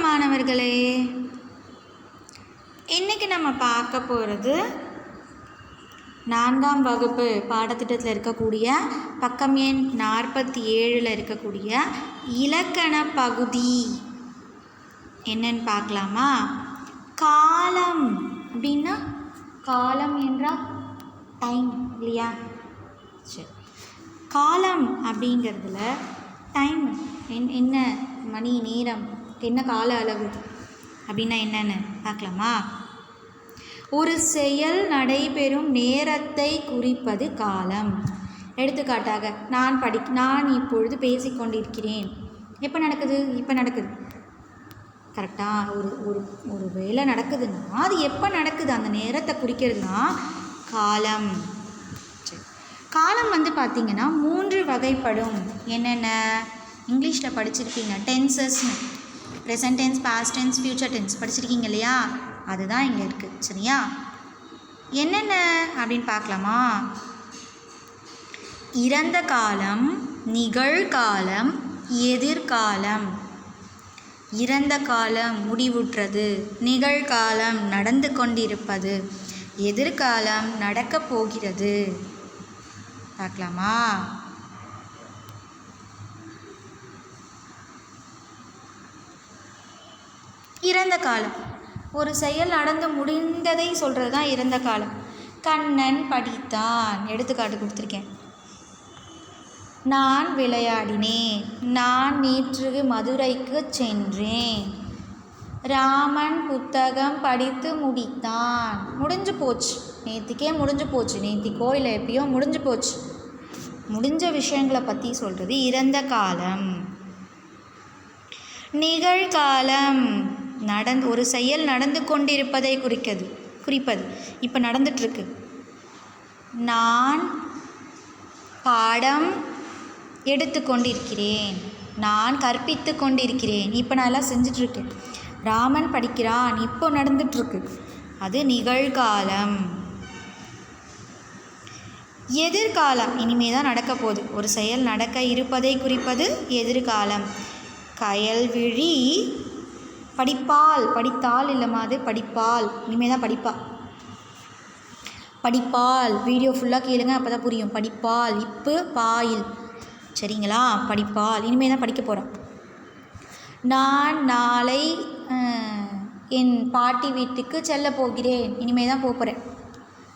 மாணவர்களே இன்னைக்கு நம்ம பார்க்க போகிறது நான்காம் வகுப்பு பாடத்திட்டத்தில் இருக்கக்கூடிய பக்கம் எண் நாற்பத்தி ஏழில் இருக்கக்கூடிய இலக்கண பகுதி. என்னன்னு பார்க்கலாமா? காலம் அப்படின்னா காலம் என்றால் டைம் இல்லையா? சரி. காலம் அப்படிங்கிறதுல டைம் என் என்ன மணி நேரம் என்ன கால அளவு? அப்படின்னா என்னென்ன பார்க்கலாமா? ஒரு செயல் நடைபெறும் நேரத்தை குறிப்பது காலம். எடுத்துக்காட்டாக நான் படி நான் இப்பொழுது பேசிக்கொண்டிருக்கிறேன். எப்போ நடக்குது? இப்போ நடக்குது. கரெக்டாக ஒரு ஒரு ஒரு வேலை நடக்குதுன்னா அது எப்போ நடக்குது? அந்த நேரத்தை குறிக்கிறதுனா காலம். சரி. காலம் வந்து பார்த்திங்கன்னா மூன்று வகைப்படும். என்னென்ன? இங்கிலீஷில் படிச்சிருப்பீங்க டென்சஸ்னு. Present tense past tense future tense படிச்சிருக்கீங்க இல்லையா? அதுதான் இங்கே இருக்குது சரியா? என்னென்ன? அப்படின்னு பார்க்கலாமா? இறந்த காலம் நிகழ்காலம் எதிர்காலம். இறந்த காலம் முடிவுற்றது. நிகழ்காலம் நடந்து கொண்டிருப்பது. எதிர்காலம் நடக்கப் போகிறது. பார்க்கலாமா? இறந்த காலம். ஒரு செயல் நடந்து முடிந்ததை சொல்கிறது தான் இறந்த காலம். கண்ணன் படித்தான். எடுத்துக்காட்டு கொடுத்துருக்கேன். நான் விளையாடினேன். நான் நேற்று மதுரைக்கு சென்றேன். ராமன் புத்தகம் படித்து முடித்தான். முடிஞ்சு போச்சு. நேற்றுக்கே முடிஞ்சு போச்சு. நேத்திக்கோ இல்லை எப்பயோ முடிஞ்சு போச்சு. முடிஞ்ச விஷயங்களை பற்றி சொல்கிறது இறந்த காலம். நிகழ்காலம். நடந்து ஒரு செயல் நடந்து கொண்டிருப்பதை குறிக்கிறது குறிப்பது. இப்போ நடந்துட்டுருக்கு நான் பாடம் எடுத்து கொண்டிருக்கிறேன். நான் கற்பித்து கொண்டிருக்கிறேன். இப்போ நான் எல்லாம் செஞ்சிட்ருக்கேன் ராமன் படிக்கிறான். இப்போ நடந்துட்டுருக்கு அது நிகழ்காலம். எதிர்காலம். இனிமே தான் நடக்க போகுது. ஒரு செயல் நடக்க இருப்பதை குறிப்பது எதிர்காலம். கயல்விழி படிப்பால் படித்தால் இல்லைம்மா அது படிப்பாள் இனிமேல் தான் படிப்பா. படிப்பால். வீடியோ ஃபுல்லாக கேளுங்க அப்போ தான் புரியும். படிப்பால் இப்பு பாயில். சரிங்களா? படிப்பால். இனிமேல் தான் படிக்க போகிறோம் நான் நாளை என் பாட்டி வீட்டுக்கு செல்ல போகிறேன். இனிமேல் தான் போகிறேன்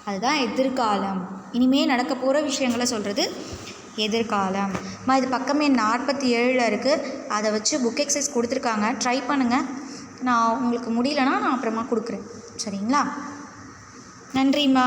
அதுதான் எதிர்காலம். இனிமேல் நடக்க போகிற விஷயங்களை சொல்கிறது எதிர்காலம். அம்மா இது பக்கமே நாற்பத்தி ஏழில் இருக்குது அதை வச்சு புக் எக்ஸசைஸ் கொடுத்துருக்காங்க. ட்ரை பண்ணுங்கள் நான் உங்களுக்கு முடியலன்னா நான் அப்புறமா கொடுக்குறேன். சரிங்களா? நன்றிம்மா.